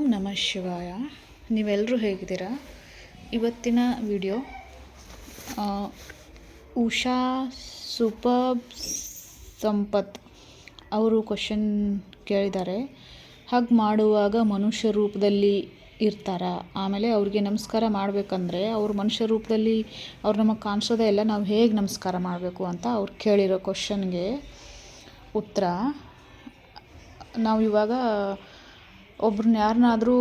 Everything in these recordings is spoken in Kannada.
ಓಂ ನಮಃ ಶಿವಾಯ. ನೀವೆಲ್ಲರೂ ಹೇಗಿದ್ದೀರಾ? ಇವತ್ತಿನ ವಿಡಿಯೋ ಉಷಾ ಸೂಪರ್ ಸಂಪತ್ ಅವರು ಕ್ವಶನ್ ಕೇಳಿದ್ದಾರೆ. ಹಾಗೆ ಮಾಡುವಾಗ ಮನುಷ್ಯ ರೂಪದಲ್ಲಿ ಇರ್ತಾರ. ಆಮೇಲೆ ಅವ್ರಿಗೆ ನಮಸ್ಕಾರ ಮಾಡಬೇಕಂದ್ರೆ ಅವ್ರು ಮನುಷ್ಯ ರೂಪದಲ್ಲಿ ಅವ್ರು ನಮಗೆ ಕಾಣಿಸೋದೇ ಇಲ್ಲ, ನಾವು ಹೇಗೆ ನಮಸ್ಕಾರ ಮಾಡಬೇಕು ಅಂತ ಅವ್ರು ಕೇಳಿರೋ ಕ್ವಶನ್ಗೆ ಉತ್ತರ. ನಾವು ಇವಾಗ ಒಬ್ರನ್ನ ಯಾರನ್ನಾದರೂ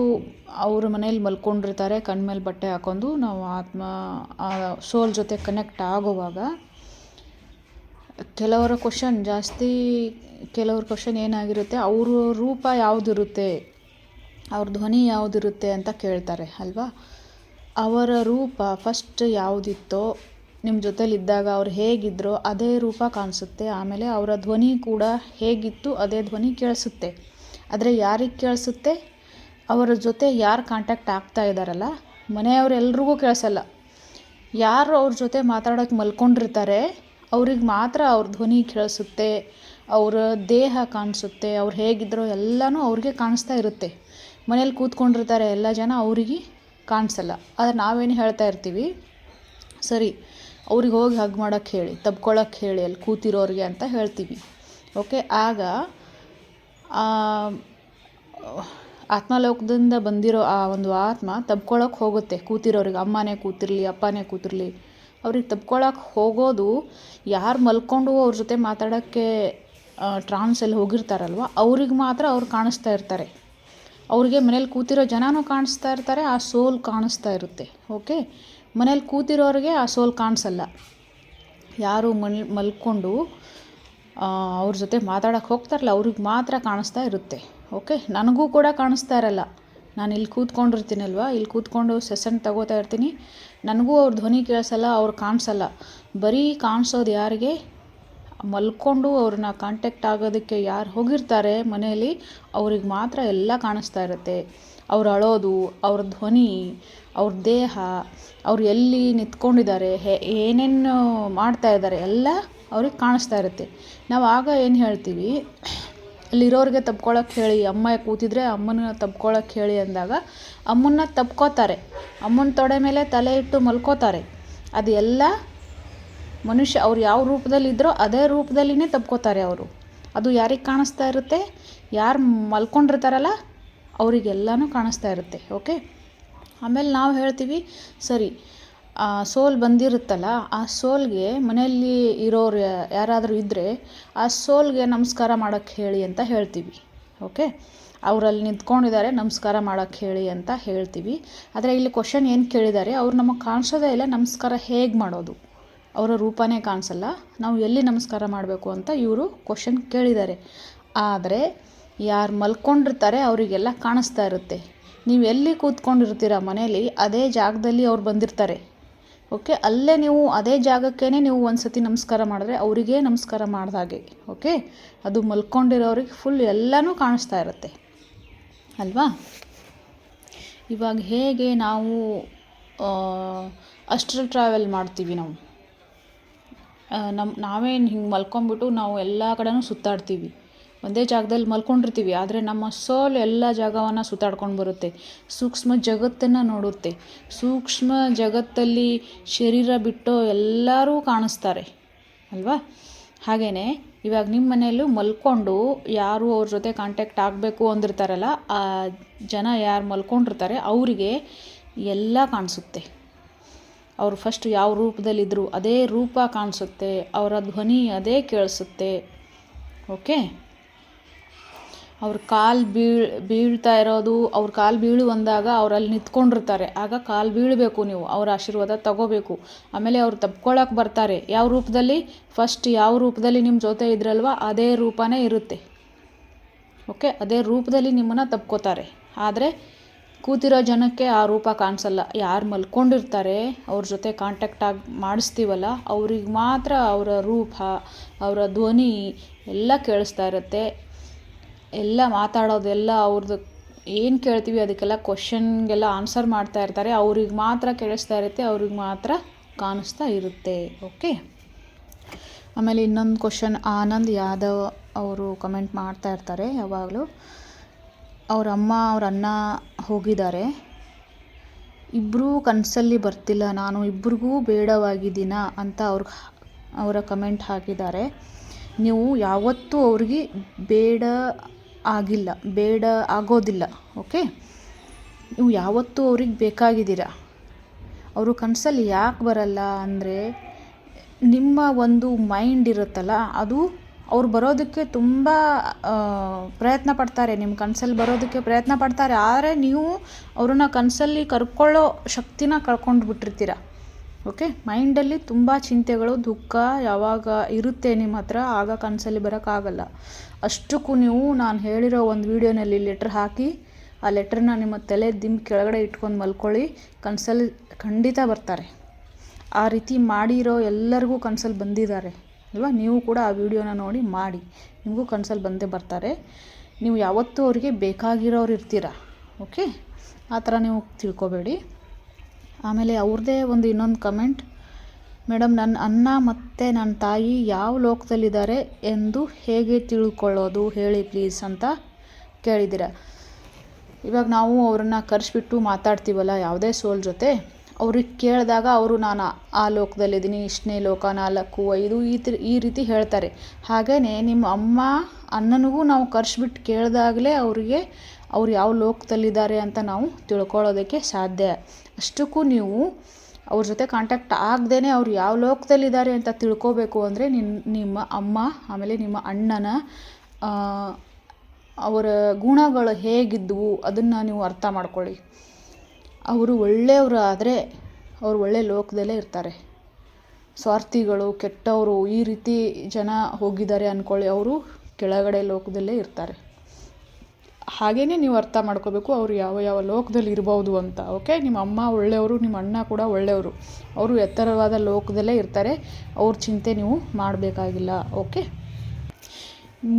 ಅವ್ರ ಮನೇಲಿ ಮಲ್ಕೊಂಡಿರ್ತಾರೆ ಕಣ್ಣ ಮೇಲೆ ಬಟ್ಟೆ ಹಾಕೊಂಡು ನಾವು ಆತ್ಮ, ಆ ಸೋಲ್ ಜೊತೆ ಕನೆಕ್ಟ್ ಆಗುವಾಗ ಕೆಲವರ ಕ್ವಶನ್ ಜಾಸ್ತಿ, ಕೆಲವ್ರ ಕ್ವಶನ್ ಏನಾಗಿರುತ್ತೆ, ಅವರು ರೂಪ ಯಾವುದಿರುತ್ತೆ, ಅವ್ರ ಧ್ವನಿ ಯಾವುದಿರುತ್ತೆ ಅಂತ ಕೇಳ್ತಾರೆ, ಅಲ್ವಾ? ಅವರ ರೂಪ ಫಸ್ಟ್ ಯಾವುದಿತ್ತೋ ನಿಮ್ಮ ಜೊತೆಲಿದ್ದಾಗ ಅವ್ರು ಹೇಗಿದ್ರೋ ಅದೇ ರೂಪ ಕಾಣಿಸುತ್ತೆ, ಆಮೇಲೆ ಅವರ ಧ್ವನಿ ಕೂಡ ಹೇಗಿತ್ತು ಅದೇ ಧ್ವನಿ ಕೇಳಿಸುತ್ತೆ. ಆದರೆ ಯಾರಿಗೆ ಕೇಳಿಸುತ್ತೆ? ಅವರ ಜೊತೆ ಯಾರು ಕಾಂಟ್ಯಾಕ್ಟ್ ಆಗ್ತಾ ಇದ್ದಾರಲ್ಲ ಮನೆಯವರೆಲ್ರಿಗೂ ಕೇಳಿಸಲ್ಲ. ಯಾರು ಅವ್ರ ಜೊತೆ ಮಾತಾಡೋಕ್ಕೆ ಮಲ್ಕೊಂಡಿರ್ತಾರೆ, ಅವ್ರಿಗೆ ಮಾತ್ರ ಅವ್ರ ಧ್ವನಿ ಕೇಳಿಸುತ್ತೆ, ಅವರ ದೇಹ ಕಾಣಿಸುತ್ತೆ, ಅವ್ರು ಹೇಗಿದ್ದರೋ ಎಲ್ಲನೂ ಅವ್ರಿಗೆ ಕಾಣಿಸ್ತಾ ಇರುತ್ತೆ. ಮನೇಲಿ ಕೂತ್ಕೊಂಡಿರ್ತಾರೆ ಎಲ್ಲ ಜನ ಅವರಿಗೆ ಕಾಣಿಸಲ್ಲ. ಆದರೆ ನಾವೇನು ಹೇಳ್ತಾ ಇರ್ತೀವಿ, ಸರಿ, ಅವ್ರಿಗೆ ಹೋಗಿ ಹಗ್ ಮಾಡೋಕ್ಕೆ ಹೇಳಿ ತಬ್ಕೊಳಕ್ಕೆ ಹೇಳಿ, ಅಲ್ಲಿ ಕೂತಿರೋರಿಗೆ ಅಂತ ಹೇಳ್ತೀವಿ. ಓಕೆ, ಆಗ ಆತ್ಮಲೋಕದಿಂದ ಬಂದಿರೋ ಆ ಒಂದು ಆತ್ಮ ತಬ್ಕೊಳಕ್ಕೆ ಹೋಗುತ್ತೆ. ಕೂತಿರೋರಿಗೆ, ಅಮ್ಮನೇ ಕೂತಿರಲಿ, ಅಪ್ಪನೇ ಕೂತಿರಲಿ. ಅವ್ರಿಗೆ ತಬ್ಕೊಳಕ್ಕೆ ಹೋಗೋದು ಯಾರು ಮಲ್ಕೊಂಡು ಅವ್ರ ಜೊತೆ ಮಾತಾಡೋಕ್ಕೆ ಟ್ರಾನ್ಸಲ್ಲಿ ಹೋಗಿರ್ತಾರಲ್ವ, ಅವ್ರಿಗೆ ಮಾತ್ರ ಅವ್ರು ಕಾಣಿಸ್ತಾ ಇರ್ತಾರೆ. ಅವ್ರಿಗೆ ಮನೇಲಿ ಕೂತಿರೋ ಜನನೂ ಕಾಣಿಸ್ತಾ ಇರ್ತಾರೆ, ಆ ಸೋಲ್ ಕಾಣಿಸ್ತಾ ಇರುತ್ತೆ. ಓಕೆ? ಮನೇಲಿ ಕೂತಿರೋರಿಗೆ ಆ ಸೋಲ್ ಕಾಣಿಸಲ್ಲ. ಯಾರು ಮಲ್, ಮಲ್ಕೊಂಡು ಅವ್ರ ಜೊತೆ ಮಾತಾಡೋಕ್ಕೆ ಹೋಗ್ತಾರಲ್ಲ, ಅವ್ರಿಗೆ ಮಾತ್ರ ಕಾಣಿಸ್ತಾ ಇರುತ್ತೆ. ಓಕೆ ನನಗೂ ಕೂಡ ಕಾಣಿಸ್ತಾ ಇರಲ್ಲ. ನಾನು ಇಲ್ಲಿ ಕೂತ್ಕೊಂಡಿರ್ತೀನಲ್ವ? ಇಲ್ಲಿ ಕೂತ್ಕೊಂಡು ಸೆಸನ್ ತಗೋತಾ ಇರ್ತೀನಿ. ನನಗೂ ಅವ್ರ ಧ್ವನಿ ಕೇಳಿಸಲ್ಲ, ಅವ್ರು ಕಾಣಿಸಲ್ಲ. ಬರೀ ಕಾಣಿಸೋದು ಯಾರಿಗೆ? ಮಲ್ಕೊಂಡು ಅವ್ರನ್ನ ಕಾಂಟ್ಯಾಕ್ಟ್ ಆಗೋದಕ್ಕೆ ಯಾರು ಹೋಗಿರ್ತಾರೆ ಮನೆಯಲ್ಲಿ, ಅವ್ರಿಗೆ ಮಾತ್ರ ಎಲ್ಲ ಕಾಣಿಸ್ತಾ ಇರುತ್ತೆ. ಅವ್ರು ಅಳೋದು, ಅವ್ರ ಧ್ವನಿ, ಅವ್ರ ದೇಹ, ಅವ್ರು ಎಲ್ಲಿ ನಿಂತ್ಕೊಂಡಿದ್ದಾರೆ, ಹೇ ಏನೇನು ಮಾಡ್ತಾ ಇದ್ದಾರೆ, ಎಲ್ಲ ಅವ್ರಿಗೆ ಕಾಣಿಸ್ತಾ ಇರುತ್ತೆ. ನಾವು ಆಗ ಏನು ಹೇಳ್ತೀವಿ, ಅಲ್ಲಿರೋರಿಗೆ ತಪ್ಕೊಳಕ್ಕೆ ಹೇಳಿ, ಅಮ್ಮ ಕೂತಿದ್ರೆ ಅಮ್ಮನ ತಪ್ಕೊಳಕ್ಕೆ ಹೇಳಿ ಅಂದಾಗ ಅಮ್ಮನ್ನ ತಪ್ಕೋತಾರೆ. ಅಮ್ಮನ ತೊಡೆ ಮೇಲೆ ತಲೆ ಇಟ್ಟು ಮಲ್ಕೋತಾರೆ. ಅದು ಎಲ್ಲ ಮನುಷ್ಯ, ಅವ್ರು ಯಾವ ರೂಪದಲ್ಲಿದ್ದರೋ ಅದೇ ರೂಪದಲ್ಲಿನೇ ತಪ್ಕೋತಾರೆ ಅವರು. ಅದು ಯಾರಿಗೆ ಕಾಣಿಸ್ತಾ ಇರುತ್ತೆ? ಯಾರು ಮಲ್ಕೊಂಡಿರ್ತಾರಲ್ಲ, ಅವರಿಗೆಲ್ಲನೂ ಕಾಣಿಸ್ತಾ ಇರುತ್ತೆ, ಓಕೆ? ಆಮೇಲೆ ನಾವು ಹೇಳ್ತೀವಿ, ಸರಿ ಆ ಸೋಲ್ ಬಂದಿರುತ್ತಲ್ಲ, ಆ ಸೋಲ್ಗೆ ಮನೆಯಲ್ಲಿ ಇರೋರು ಯಾರಾದರೂ ಇದ್ದರೆ ಆ ಸೋಲ್ಗೆ ನಮಸ್ಕಾರ ಮಾಡೋಕ್ಕೆ ಹೇಳಿ ಅಂತ ಹೇಳ್ತೀವಿ, ಓಕೆ? ಅವರಲ್ಲಿ ನಿಂತ್ಕೊಂಡಿದ್ದಾರೆ, ನಮಸ್ಕಾರ ಮಾಡೋಕ್ಕೆ ಹೇಳಿ ಅಂತ ಹೇಳ್ತೀವಿ. ಆದರೆ ಇಲ್ಲಿ ಕ್ವಶನ್ ಏನು ಕೇಳಿದ್ದಾರೆ, ಅವ್ರು ನಮಗೆ ಕಾಣಿಸೋದೇ ಇಲ್ಲ ನಮಸ್ಕಾರ ಹೇಗೆ ಮಾಡೋದು. ಅವರ ರೂಪನೇ ಕಾಣಿಸಲ್ಲ, ನಾವು ಎಲ್ಲಿ ನಮಸ್ಕಾರ ಮಾಡಬೇಕು ಅಂತ ಇವರು ಕ್ವಶನ್ ಕೇಳಿದ್ದಾರೆ. ಆದರೆ ಯಾರು ಮಲ್ಕೊಂಡಿರ್ತಾರೆ ಅವರಿಗೆಲ್ಲ ಕಾಣಿಸ್ತಾ ಇರುತ್ತೆ. ನೀವು ಎಲ್ಲಿ ಕೂತ್ಕೊಂಡಿರ್ತೀರ ಮನೇಲಿ, ಅದೇ ಜಾಗದಲ್ಲಿ ಅವ್ರು ಬಂದಿರ್ತಾರೆ. ಓಕೆ ಅಲ್ಲೇ ನೀವು ಅದೇ ಜಾಗಕ್ಕೇ ನೀವು ಒಂದು ಸತಿ ನಮಸ್ಕಾರ ಮಾಡಿದ್ರೆ ಅವರಿಗೆ ನಮಸ್ಕಾರ ಮಾಡ್ದ ಹಾಗೆ ಓಕೆ ಅದು ಮಲ್ಕೊಂಡಿರೋರಿಗೆ ಫುಲ್ ಎಲ್ಲನೂ ಕಾಣಿಸ್ತಾ ಇರುತ್ತೆ, ಅಲ್ವಾ? ಇವಾಗ ಹೇಗೆ ನಾವು ಅಸ್ಟ್ರಲ್ ಟ್ರಾವೆಲ್ ಮಾಡ್ತೀವಿ ನಾವು? ನಮ್ಮ ನಾವೇನು ಹಿಂಗೆ ಮಲ್ಕೊಂಬಿಟ್ಟು ನಾವು ಎಲ್ಲ ಕಡೆನೂ ಸುತ್ತಾಡ್ತೀವಿ. ಒಂದೇ ಜಾಗದಲ್ಲಿ ಮಲ್ಕೊಂಡಿರ್ತೀವಿ, ಆದರೆ ನಮ್ಮ ಸೋಲ್ ಎಲ್ಲ ಜಾಗವನ್ನು ಸುತ್ತಾಡ್ಕೊಂಡು ಬರುತ್ತೆ. ಸೂಕ್ಷ್ಮ ಜಗತ್ತನ್ನು ನೋಡುತ್ತೆ. ಸೂಕ್ಷ್ಮ ಜಗತ್ತಲ್ಲಿ ಶರೀರ ಬಿಟ್ಟು ಎಲ್ಲರೂ ಕಾಣಿಸ್ತಾರೆ, ಅಲ್ವಾ? ಹಾಗೆಯೇ ಇವಾಗ ನಿಮ್ಮ ಮನೆಯಲ್ಲೂ ಮಲ್ಕೊಂಡು ಯಾರು ಅವ್ರ ಜೊತೆ ಕಾಂಟ್ಯಾಕ್ಟ್ ಆಗಬೇಕು ಅಂದಿರ್ತಾರಲ್ಲ, ಆ ಜನ ಯಾರು ಮಲ್ಕೊಂಡಿರ್ತಾರೆ, ಅವರಿಗೆ ಎಲ್ಲ ಕಾಣಿಸುತ್ತೆ. ಅವರು ಫಸ್ಟ್ ಯಾವ ರೂಪದಲ್ಲಿದ್ದರು ಅದೇ ರೂಪ ಕಾಣಿಸುತ್ತೆ ಅವರ ಧ್ವನಿ ಅದೇ ಕೇಳಿಸುತ್ತೆ ಓಕೆ ಅವ್ರ ಕಾಲು ಬೀಳ್, ಬೀಳ್ತಾ ಇರೋದು, ಅವ್ರ ಕಾಲು ಬೀಳು ಅಂದಾಗ ಅವ್ರು ಅಲ್ಲಿ ನಿಂತ್ಕೊಂಡಿರ್ತಾರೆ. ಆಗ ಕಾಲು ಬೀಳಬೇಕು ನೀವು, ಅವ್ರ ಆಶೀರ್ವಾದ ತಗೋಬೇಕು. ಆಮೇಲೆ ಅವ್ರು ತಪ್ಕೊಳಕ್ಕೆ ಬರ್ತಾರೆ. ಯಾವ ರೂಪದಲ್ಲಿ? ಫಸ್ಟ್ ಯಾವ ರೂಪದಲ್ಲಿ ನಿಮ್ಮ ಜೊತೆ ಇದ್ರಲ್ವ, ಅದೇ ರೂಪನೇ ಇರುತ್ತೆ. ಓಕೆ ಅದೇ ರೂಪದಲ್ಲಿ ನಿಮ್ಮನ್ನು ತಪ್ಕೋತಾರೆ. ಆದರೆ ಕೂತಿರೋ ಜನಕ್ಕೆ ಆ ರೂಪ ಕಾಣಿಸಲ್ಲ. ಯಾರು ಮಲ್ಕೊಂಡಿರ್ತಾರೆ, ಅವ್ರ ಜೊತೆ ಕಾಂಟ್ಯಾಕ್ಟ್ ಆಗಿ ಮಾಡಿಸ್ತೀವಲ್ಲ, ಅವ್ರಿಗೆ ಮಾತ್ರ ಅವರ ರೂಪ, ಅವರ ಧ್ವನಿ ಎಲ್ಲ ಕೇಳಿಸ್ತಾ ಇರುತ್ತೆ. ಎಲ್ಲ ಮಾತಾಡೋದೆಲ್ಲ ಅವ್ರದ್ದು ಏನು ಕೇಳ್ತೀವಿ ಅದಕ್ಕೆಲ್ಲ ಕ್ವಶನ್ಗೆಲ್ಲ ಆನ್ಸರ್ ಮಾಡ್ತಾ ಇರ್ತಾರೆ. ಅವ್ರಿಗೆ ಮಾತ್ರ ಕೇಳಿಸ್ತಾ ಇರುತ್ತೆ, ಅವ್ರಿಗೆ ಮಾತ್ರ ಕಾಣಿಸ್ತಾ ಇರುತ್ತೆ. ಓಕೆ ಆಮೇಲೆ ಇನ್ನೊಂದು ಕ್ವಶನ್ ಆನಂದ್ ಯಾದವ್ ಅವರು ಕಮೆಂಟ್ ಮಾಡ್ತಾ ಇರ್ತಾರೆ ಯಾವಾಗಲೂ. ಅವ್ರ ಅಮ್ಮ, ಅವ್ರ ಅಣ್ಣ ಹೋಗಿದ್ದಾರೆ. ಇಬ್ಬರೂ ಕನಸಲ್ಲಿ ಬರ್ತಿಲ್ಲ, ನಾನು ಇಬ್ರಿಗೂ ಬೇಡವಾಗಿದ್ದೀನ ಅಂತ ಅವ್ರ ಅವರ ಕಮೆಂಟ್ ಹಾಕಿದ್ದಾರೆ. ನೀವು ಯಾವತ್ತೂ ಅವ್ರಿಗೆ ಬೇಡ ಆಗಿಲ್ಲ, ಬೇಡ ಆಗೋದಿಲ್ಲ ಓಕೆ ನೀವು ಯಾವತ್ತೂ ಅವ್ರಿಗೆ ಬೇಕಾಗಿದ್ದೀರ? ಅವರು ಕನಸಲ್ಲಿ ಯಾಕೆ ಬರಲ್ಲ ಅಂದರೆ ನಿಮ್ಮ ಒಂದು ಮೈಂಡ್ ಇರುತ್ತಲ್ಲ, ಅದು ಅವ್ರು ಬರೋದಕ್ಕೆ ತುಂಬ ಪ್ರಯತ್ನ ಪಡ್ತಾರೆ. ನಿಮ್ಮ ಕನಸಲ್ಲಿ ಬರೋದಕ್ಕೆ ಪ್ರಯತ್ನ ಪಡ್ತಾರೆ. ಆದರೆ ನೀವು ಅವ್ರನ್ನ ಕನಸಲ್ಲಿ ಕರ್ಕೊಳ್ಳೋ ಶಕ್ತಿನ ಕಳ್ಕೊಂಡು ಬಿಟ್ಟಿರ್ತೀರ ಓಕೆ ಮೈಂಡಲ್ಲಿ ತುಂಬ ಚಿಂತೆಗಳು, ದುಃಖ ಯಾವಾಗ ಇರುತ್ತೆ ನಿಮ್ಮ ಹತ್ರ, ಆಗ ಕನಸಲ್ಲಿ ಬರೋಕ್ಕಾಗಲ್ಲ. ಅಷ್ಟಕ್ಕೂ ನೀವು ನಾನು ಹೇಳಿರೋ ಒಂದು ವೀಡಿಯೋನಲ್ಲಿ ಲೆಟ್ರ್ ಹಾಕಿ, ಆ ಲೆಟ್ರನ್ನ ನಿಮ್ಮ ತಲೆ ದಿಮ್ ಕೆಳಗಡೆ ಇಟ್ಕೊಂಡು ಮಲ್ಕೊಳ್ಳಿ, ಕನಸಲ್ಲಿ ಖಂಡಿತ ಬರ್ತಾರೆ. ಆ ರೀತಿ ಮಾಡಿರೋ ಎಲ್ಲರಿಗೂ ಕನಸಲ್ಲಿ ಬಂದಿದ್ದಾರೆ. ಅಲ್ವಾ? ನೀವು ಕೂಡ ಆ ವಿಡಿಯೋನ ನೋಡಿ ಮಾಡಿ. ನಿಮಗೂ ಕನಸಲ್ಲಿ ಬಂದೇ ಬರ್ತಾರೆ. ನೀವು ಯಾವತ್ತೂ ಅವರಿಗೆ ಬೇಕಾಗಿರೋರು ಇರ್ತೀರ? ಓಕೆ ಆ ಥರ ನೀವು ತಿಳ್ಕೊಬೇಡಿ. ಆಮೇಲೆ ಅವ್ರದ್ದೇ ಒಂದು ಇನ್ನೊಂದು ಕಮೆಂಟ್. ಮೇಡಮ್ ನನ್ನ ಅಣ್ಣ ಮತ್ತು ನನ್ನ ತಾಯಿ ಯಾವ ಲೋಕದಲ್ಲಿದ್ದಾರೆ ಎಂದು ಹೇಗೆ ತಿಳ್ಕೊಳ್ಳೋದು ಹೇಳಿ ಪ್ಲೀಸ್ ಅಂತ ಕೇಳಿದ್ದೀರ? ಇವಾಗ ನಾವು ಅವ್ರನ್ನ ಕರೆಸ್ಬಿಟ್ಟು ಮಾತಾಡ್ತೀವಲ್ಲ, ಯಾವುದೇ ಸೋಲ್ ಜೊತೆ. ಅವ್ರಿಗೆ ಕೇಳಿದಾಗ ಅವರು, ನಾನು, ಆ ಲೋಕದಲ್ಲಿದ್ದೀನಿ, ಇಷ್ಟನೇ ಲೋಕ ನಾಲ್ಕು, ಐದು, ಈ ಈ ರೀತಿ ಹೇಳ್ತಾರೆ. ಹಾಗೆಯೇ ನಿಮ್ಮ ಅಮ್ಮ ಅಣ್ಣನಿಗೂ ನಾವು ಕರೆಸ್ಬಿಟ್ಟು ಕೇಳಿದಾಗಲೇ ಅವರಿಗೆ ಅವ್ರು ಯಾವ ಲೋಕದಲ್ಲಿದ್ದಾರೆ ಅಂತ ನಾವು ತಿಳ್ಕೊಳ್ಳೋದಕ್ಕೆ ಸಾಧ್ಯ. ಅಷ್ಟಕ್ಕೂ ನೀವು ಅವ್ರ ಜೊತೆ ಕಾಂಟ್ಯಾಕ್ಟ್ ಆಗದೇ ಅವ್ರು ಯಾವ ಲೋಕದಲ್ಲಿದ್ದಾರೆ ಅಂತ ತಿಳ್ಕೊಬೇಕು ಅಂದರೆ ನಿನ್ನ ನಿಮ್ಮ ಅಮ್ಮ, ಆಮೇಲೆ ನಿಮ್ಮ ಅಣ್ಣನ ಅವರ ಗುಣಗಳು ಹೇಗಿದ್ದವು ಅದನ್ನು ನೀವು ಅರ್ಥ ಮಾಡ್ಕೊಳ್ಳಿ. ಅವರು ಒಳ್ಳೆಯವರು ಆದರೆ ಅವರು ಒಳ್ಳೆಯ ಲೋಕದಲ್ಲೇ ಇರ್ತಾರೆ. ಸ್ವಾರ್ಥಿಗಳು, ಕೆಟ್ಟವರು ಈ ರೀತಿ ಜನ ಹೋಗಿದ್ದಾರೆ ಅಂದ್ಕೊಳ್ಳಿ ಅವರು ಕೆಳಗಡೆ ಲೋಕದಲ್ಲೇ ಇರ್ತಾರೆ. ಹಾಗೆಯೇ ನೀವು ಅರ್ಥ ಮಾಡ್ಕೋಬೇಕು, ಅವರು ಯಾವ ಯಾವ ಲೋಕದಲ್ಲಿ ಇರ್ಬೋದು ಅಂತ. ಓಕೆ ನಿಮ್ಮ ಅಮ್ಮ ಒಳ್ಳೆಯವರು, ನಿಮ್ಮ ಅಣ್ಣ ಕೂಡ ಒಳ್ಳೆಯವರು. ಅವರು ಎತ್ತರವಾದ ಲೋಕದಲ್ಲೇ ಇರ್ತಾರೆ. ಅವ್ರ ಚಿಂತೆ ನೀವು ಮಾಡಬೇಕಾಗಿಲ್ಲ. ಓಕೆ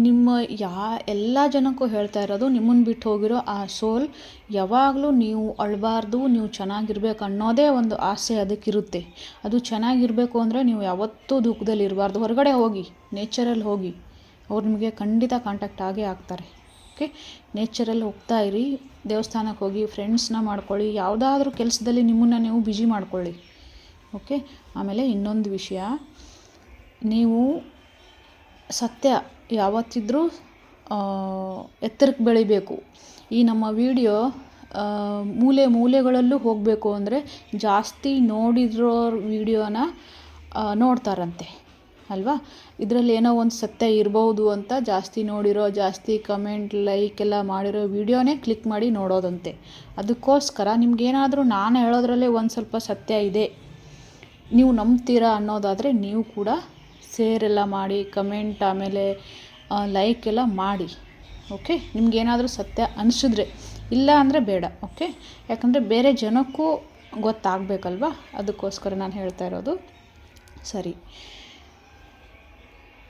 ನಿಮ್ಮ ಯಾ, ಎಲ್ಲ ಜನಕ್ಕೂ ಹೇಳ್ತಾ ಇರೋದು ನಿಮ್ಮನ್ನು ಬಿಟ್ಟು ಹೋಗಿರೋ ಆ ಸೋಲ್ ಯಾವಾಗಲೂ ನೀವು ಅಳಬಾರ್ದು, ನೀವು ಚೆನ್ನಾಗಿರ್ಬೇಕು ಅನ್ನೋದೇ ಒಂದು ಆಸೆ ಅದಕ್ಕಿರುತ್ತೆ. ಅದು ಚೆನ್ನಾಗಿರಬೇಕು ಅಂದರೆ ನೀವು ಯಾವತ್ತೂ ದುಃಖದಲ್ಲಿ ಇರಬಾರ್ದು ಹೊರಗಡೆ ಹೋಗಿ, ನೇಚರಲ್ಲಿ ಹೋಗಿ. ಅವ್ರು ನಿಮಗೆ ಖಂಡಿತ ಕಾಂಟ್ಯಾಕ್ಟ್ ಆಗೇ ಆಗ್ತಾರೆ. ಓಕೆ ನೇಚರಲ್ಲಿ ಹೋಗ್ತಾ ಇರಿ. ದೇವಸ್ಥಾನಕ್ಕೆ ಹೋಗಿ ಫ್ರೆಂಡ್ಸ್ನ ಮಾಡ್ಕೊಳ್ಳಿ. ಯಾವುದಾದ್ರೂ ಕೆಲಸದಲ್ಲಿ ನಿಮ್ಮನ್ನು ನೀವು ಬ್ಯುಸಿ ಮಾಡ್ಕೊಳ್ಳಿ. ಓಕೆ ಆಮೇಲೆ ಇನ್ನೊಂದು ವಿಷಯ. ನೀವು ಸತ್ಯ ಯಾವತ್ತಿದ್ರೂ ಎತ್ತರಕ್ಕೆ ಬೆಳಿಬೇಕು. ಈ ನಮ್ಮ ವಿಡಿಯೋ ಮೂಲೆ ಮೂಲೆಗಳಲ್ಲೂ ಹೋಗಬೇಕು ಅಂದರೆ ಜಾಸ್ತಿ ನೋಡಿದ್ರೋ ವಿಡಿಯೋನ ನೋಡ್ತಾರಂತೆ. ಅಲ್ವಾ? ಇದರಲ್ಲಿ ಏನೋ ಒಂದು ಸತ್ಯ ಇರಬಹುದು ಅಂತ ಜಾಸ್ತಿ ನೋಡಿರೋ, ಜಾಸ್ತಿ ಕಮೆಂಟ್ ಲೈಕ್ ಎಲ್ಲ ಮಾಡಿರೋ ವಿಡಿಯೋನೇ ಕ್ಲಿಕ್ ಮಾಡಿ ನೋಡೋದಂತೆ. ಅದಕ್ಕೋಸ್ಕರ ನಿಮ್ಗೇನಾದರೂ ನಾನು ಹೇಳೋದ್ರಲ್ಲೇ ಒಂದು ಸ್ವಲ್ಪ ಸತ್ಯ ಇದೆ. ನೀವು ನಂಬ್ತೀರಾ ಅನ್ನೋದಾದರೆ ನೀವು ಕೂಡ ಸೇರೆಲ್ಲ ಮಾಡಿ ಕಮೆಂಟ್ ಆಮೇಲೆ ಲೈಕ್ ಎಲ್ಲ ಮಾಡಿ ಓಕೆ ನಿಮಗೇನಾದರೂ ಸತ್ಯ ಅನಿಸಿದ್ರೆ, ಇಲ್ಲ ಅಂದರೆ ಬೇಡ ಓಕೆ ಯಾಕಂದರೆ ಬೇರೆ ಜನಕ್ಕೂ ಗೊತ್ತಾಗಬೇಕಲ್ವಾ? ಅದಕ್ಕೋಸ್ಕರ ನಾನು ಹೇಳ್ತಾ ಇರೋದು ಸರಿ.